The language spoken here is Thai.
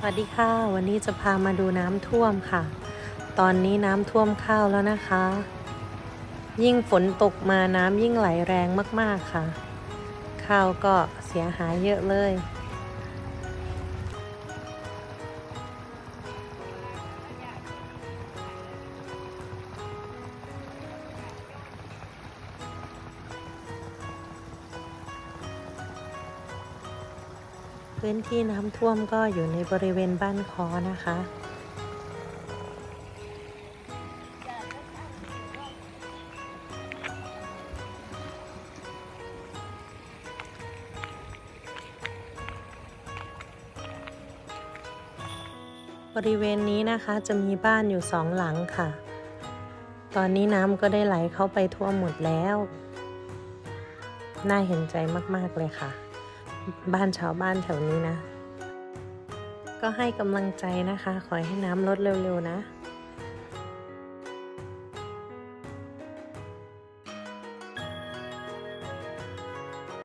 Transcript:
สวัสดีค่ะ วันนี้จะพามาดูน้ำท่วมค่ะ ตอนนี้น้ำท่วมข้าวแล้วนะคะ ยิ่งฝนตกมาน้ำยิ่งไหลแรงมากๆค่ะ ข้าวก็เสียหายเยอะเลย พื้นที่น้ำท่วมก็อยู่ในบริเวณบ้านคอนะคะ บริเวณนี้นะคะจะมีบ้านอยู่สองหลังค่ะ ตอนนี้น้ำก็ได้ไหลเข้าไปทั่วหมดแล้ว น่าเห็นใจมาก ๆ เลยค่ะ บ้านชาวบ้านแถวนี้นะ ก็ให้กำลังใจนะคะ ขอให้น้ำลดเร็วๆนะ